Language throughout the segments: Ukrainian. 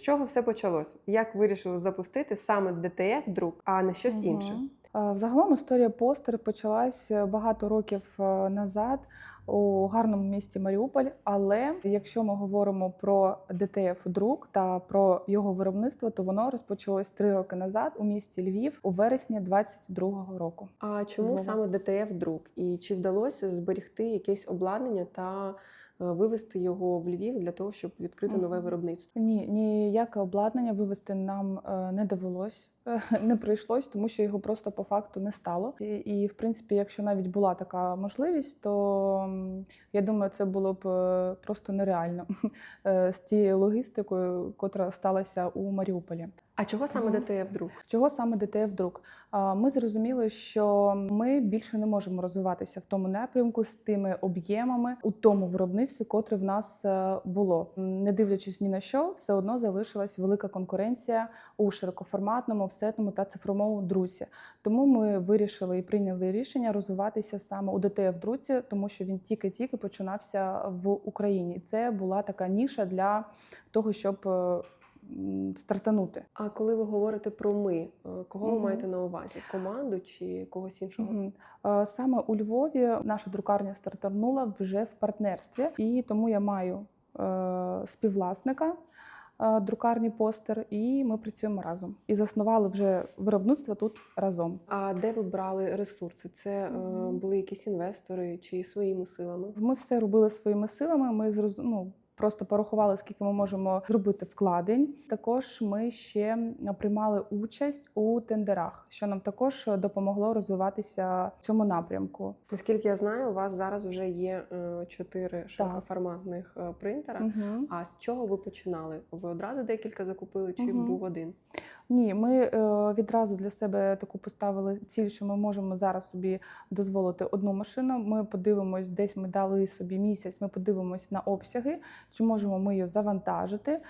З чого все почалось? Як вирішили запустити саме ДТФ друк, а не щось Мгм. інше? Е, Взагалом історія постер почалась е, багато років е, назад у гарному місті Маріуполь. Але якщо ми говоримо про ДТФ друк та про його виробництво, то воно розпочалось три роки назад у місті Львів у вересні 22-го року. А чому Львова. саме ДТФ друк? І чи вдалося зберегти якесь обладнання та вивести його в Львів для того, щоб відкрити нове виробництво? Ні, ніяке обладнання вивести нам е, не довелось, е, не прийшлось, тому що його просто по факту не стало. І, і в принципі, якщо навіть була така можливість, то я думаю, це було б е, просто нереально з тією логістикою, котра сталася у Маріуполі. А чого саме. ДТФ друк? Чого саме ДТФ друк? Ми зрозуміли, що ми більше не можемо розвиватися в тому напрямку з тими об'ємами у тому виробництві, котре в нас е, було. Не дивлячись ні на що, все одно залишилась велика конкуренція у широкоформатному, всетному та цифровому друці. Тому ми вирішили і прийняли рішення розвиватися саме у ДТФ друці, тому що він тільки-тільки починався в Україні. Це була така ніша для того, щоб е, стартанути. А коли ви говорите про ми, е, кого ви маєте на увазі? Команду чи когось іншого? Мгм. Е, Саме у Львові наша друкарня стартанула вже в партнерстві, і тому я маю е, співвласника друкарні постер, і ми працюємо разом. І заснували вже виробництво тут разом. А де ви брали ресурси? Це е, були якісь інвестори чи своїми силами? Ми все робили своїми силами. Ми ну, просто порахували, скільки ми можемо зробити вкладень. Також ми ще приймали участь у тендерах, що нам також допомогло розвиватися в цьому напрямку. Наскільки я знаю, у вас зараз вже є е, чотири широкоформатних е, принтера. Мгм. А з чого ви починали? Ви одразу декілька закупили, чи Мгм. був один? Ні, ми е, відразу для себе таку поставили ціль, що ми можемо зараз собі дозволити одну машину. Ми подивимось, десь ми дали собі місяць. Ми подивимось на обсяги, чи можемо ми її завантажити.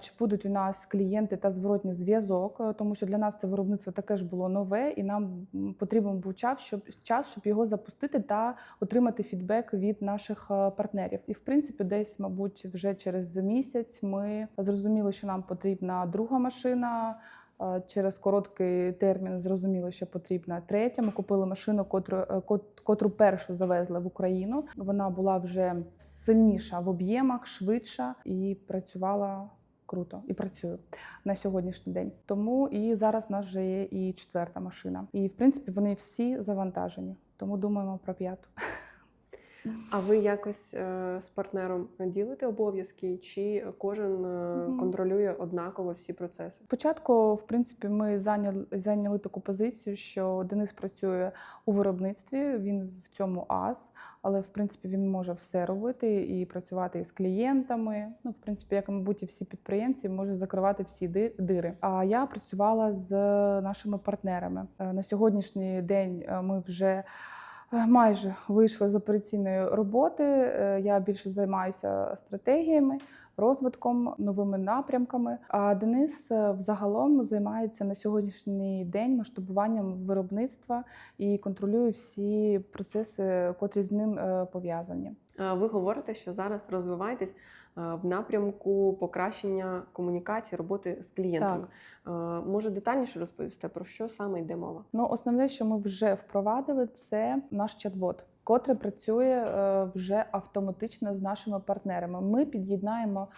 Чи будуть у нас клієнти та зворотній зв'язок, е, тому що для нас це виробництво таке ж було нове, і нам потрібен був час, щоб час, щоб його запустити та отримати фідбек від наших е, партнерів. І в принципі, десь, мабуть, вже через місяць ми зрозуміли, що нам потрібна друга машина. Через короткий термін зрозуміли, що потрібна третя. Ми купили машину, котру, е, котру першу завезли в Україну. Вона була вже сильніша в об'ємах, швидша і працювала круто. І працює на сьогоднішній день. Тому і зараз у нас вже є і четверта машина. І в принципі вони всі завантажені. Тому думаємо про п'яту. А ви якось е, з партнером ділите обов'язки, чи кожен е, контролює однаково всі процеси? Спочатку, в принципі, ми зайняли, зайняли таку позицію, що Денис працює у виробництві, він в цьому ас, але в принципі він може все робити і працювати із клієнтами. Ну, в принципі, як мабуть, і всі підприємці може закривати всі дири. А я працювала з нашими партнерами. Е, На сьогоднішній день ми вже. Е, Майже вийшли з операційної роботи. Е, Я більше займаюся стратегіями, розвитком, новими напрямками. А Денис е, взагалом займається на сьогоднішній день масштабуванням виробництва і контролює всі процеси, котрі з ним пов'язані. Ви говорите, що зараз розвиваєтесь в напрямку покращення комунікації, роботи з клієнтами. Так. Може детальніше розповісти про що саме йде мова? Ну, основне, що ми вже впровадили, це наш чат-бот, котрий працює е, вже автоматично з нашими партнерами. Ми під'єднаємо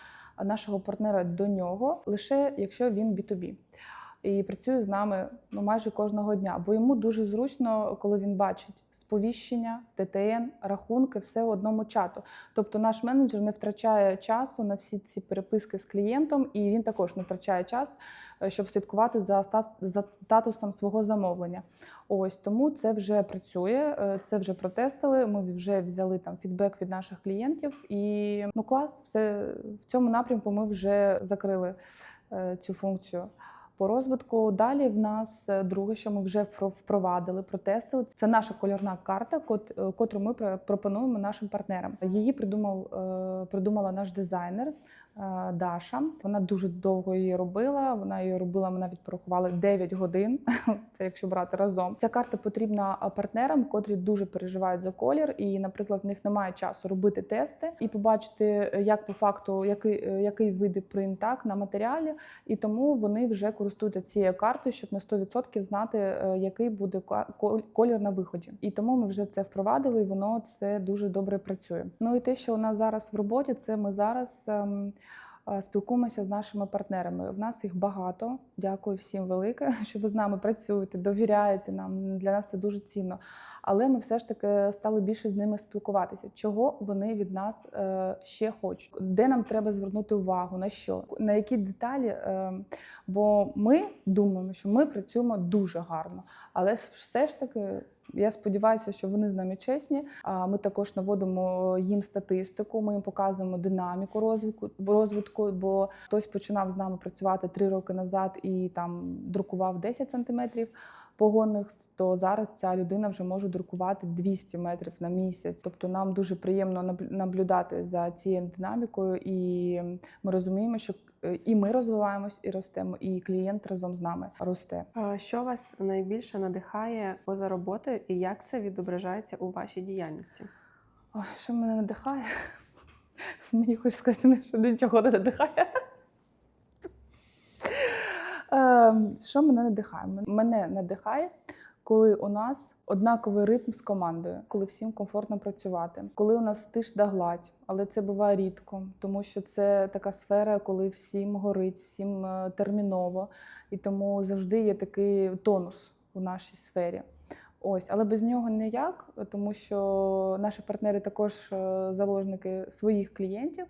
нашого партнера до нього лише якщо він B2B. І працює з нами ну, майже кожного дня, бо йому дуже зручно, коли він бачить сповіщення, ТТН, рахунки, все в одному чату. Тобто наш менеджер не втрачає часу на всі ці переписки з клієнтом, і він також не втрачає час, е, щоб слідкувати за за статусом свого замовлення. Ось тому це вже працює, е, це вже протестили. Ми вже взяли там фідбек від наших клієнтів, і ну клас, все в цьому напрямку. Ми вже закрили е, цю функцію. По розвитку далі в нас е, друге, що ми вже впровадили, протестили. Це наша кольорна карта, е, котру ми пр- пропонуємо нашим партнерам. Її придумав е, придумала наш дизайнер Даша. Вона дуже довго її робила. Вона її робила, ми навіть порахували 9 годин. Це якщо брати разом. Ця карта потрібна партнерам, котрі дуже переживають за колір, і, наприклад, в них немає часу робити тести і побачити, е, як по факту який, е, який вийде принт так на матеріалі. І тому вони вже користуються цією картою, щоб на 100% знати, е, який буде колір на виході. І тому ми вже це впровадили, і воно це дуже добре працює. Ну і те, що у нас зараз в роботі, це ми зараз. Е, Спілкуємося з нашими партнерами. В нас їх багато. Дякую всім велике, що ви з нами працюєте, довіряєте нам. Для нас це дуже цінно. Але ми все ж таки стали більше з ними спілкуватися. Чого вони від нас е, ще хочуть? Де нам треба звернути увагу? На що? На які деталі? Е, бо ми думаємо, що ми працюємо дуже гарно, але все ж таки. Я сподіваюся, що вони з нами чесні. Ми також наводимо їм статистику. Ми їм показуємо динаміку розвитку розвитку. Бо хтось починав з нами працювати три роки назад і там друкував 10 сантиметрів погонних, то зараз ця людина вже може друкувати 200 метрів на місяць. Тобто нам дуже приємно набл- наблюдати за цією динамікою, і ми розуміємо, що е, і ми розвиваємось, і ростемо, і клієнт разом з нами росте. Що вас найбільше надихає поза роботою і як це відображається у вашій діяльності? Ой, що мене надихає? Мені хочеться сказати, що нічого не надихає. Е, Що мене надихає? Мене надихає, коли у нас однаковий ритм з командою, коли всім комфортно працювати, коли у нас тиш да гладь, але це буває рідко, тому що це така сфера, коли всім горить, всім е, терміново, і тому завжди є такий тонус у нашій сфері. Ось, але без нього ніяк, тому що наші партнери також е, заложники своїх клієнтів,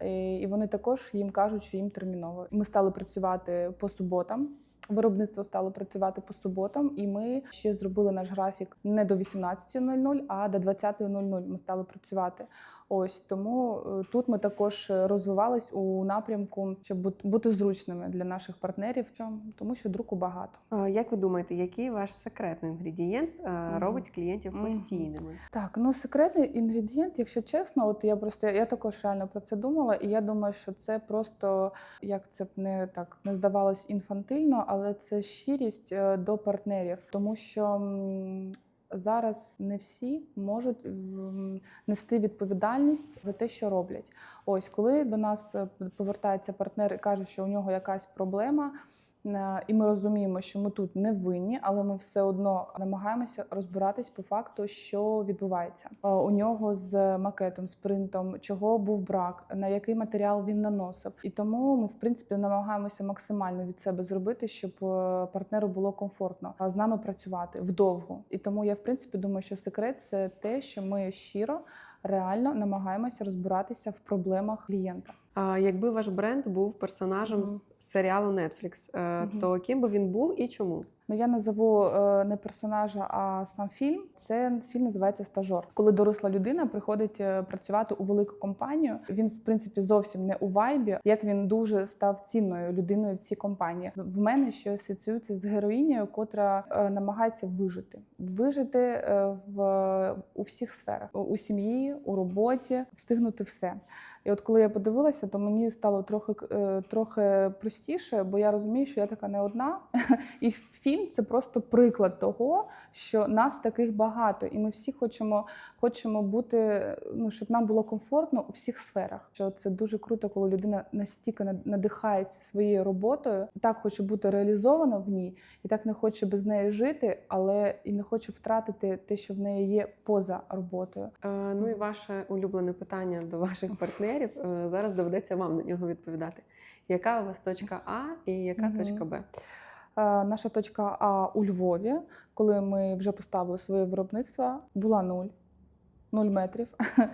і вони також їм кажуть, що їм терміново. Ми стали працювати по суботам. Виробництво стало працювати по суботам, і ми ще зробили наш графік не до 18.00, а до 20.00 ми стали працювати. Ось тому е, тут ми також розвивались у напрямку, щоб бути зручними для наших партнерів, тому що друку багато. Е, Як ви думаєте, який ваш секретний інгредієнт е, робить клієнтів постійними? Так, ну секретний інгредієнт, якщо чесно, от я просто я також реально про це думала, і я думаю, що це просто як це б не так не здавалось інфантильно, але це щирість е, до партнерів, тому що. Зараз не всі можуть нести відповідальність за те, що роблять. Ось коли до нас е, повертається партнер і каже, що у нього якась проблема, і ми розуміємо, що ми тут не винні, але ми все одно намагаємося розбиратись по факту, що відбувається Е, у нього з макетом, з принтом, чого був брак, на який матеріал він наносив. І тому ми, в принципі, намагаємося максимально від себе зробити, щоб е, партнеру було комфортно е, з нами працювати вдовго. І тому я, в принципі, думаю, що секрет це те, що ми щиро. Реально намагаємося розбиратися в проблемах клієнта. А Якби ваш бренд був персонажем з Мгм. серіалу Netflix, е, то ким би він був і чому? Ну я назову е, не персонажа, а сам фільм. Це фільм називається Стажор. Коли доросла людина приходить е, працювати у велику компанію. Він, в принципі, зовсім не у вайбі. Як він дуже став цінною людиною в цій компанії. В мене ще асоціюється з героїнею, котра е, намагається вижити, вижити в у всіх сферах: у- сім'ї, у роботі, встигнути все. І от коли я подивилася, то мені стало трохи трохи простіше, бо я розумію, що я така не одна. І фільм це просто приклад того, що нас таких багато, і ми всі хочемо, хочемо бути, ну щоб нам було комфортно у всіх сферах. Що це дуже круто, коли людина настільки над- надихається своєю роботою, так хоче бути реалізована в ній, і так не хоче без неї жити, але і не хоче втратити те, що в неї є поза роботою. Е, Ну і ваше улюблене питання до ваших партнерів. Е, Зараз доведеться вам на нього відповідати. Яка у вас точка А і яка Мгм. точка Б? Е, Наша точка А у Львові, коли ми вже поставили своє виробництво, була нуль, нуль метрів.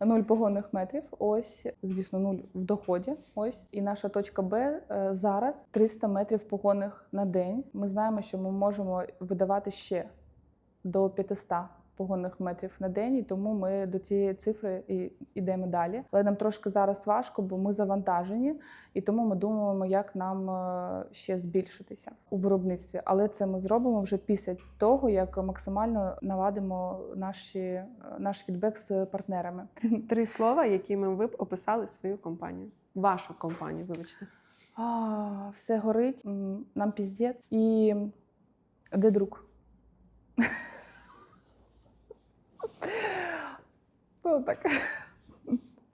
Нуль погонних метрів, ось, звісно, нуль в доході. Ось і наша точка Б е, зараз 300 метрів погонних на день. Ми знаємо, що ми можемо видавати ще до 500 погонних метрів на день, і тому ми до цієї цифри і йдемо далі. Але нам трошки зараз важко, бо ми завантажені, і тому ми думаємо, як нам е, ще збільшитися у виробництві. Але це ми зробимо вже після того, як максимально наладимо наші, е, наш фідбек з партнерами. Три слова, якими ви б описали свою компанію. вашу компанію, вибачте. А, все горить, нам піздець. І де друг? Ну, так.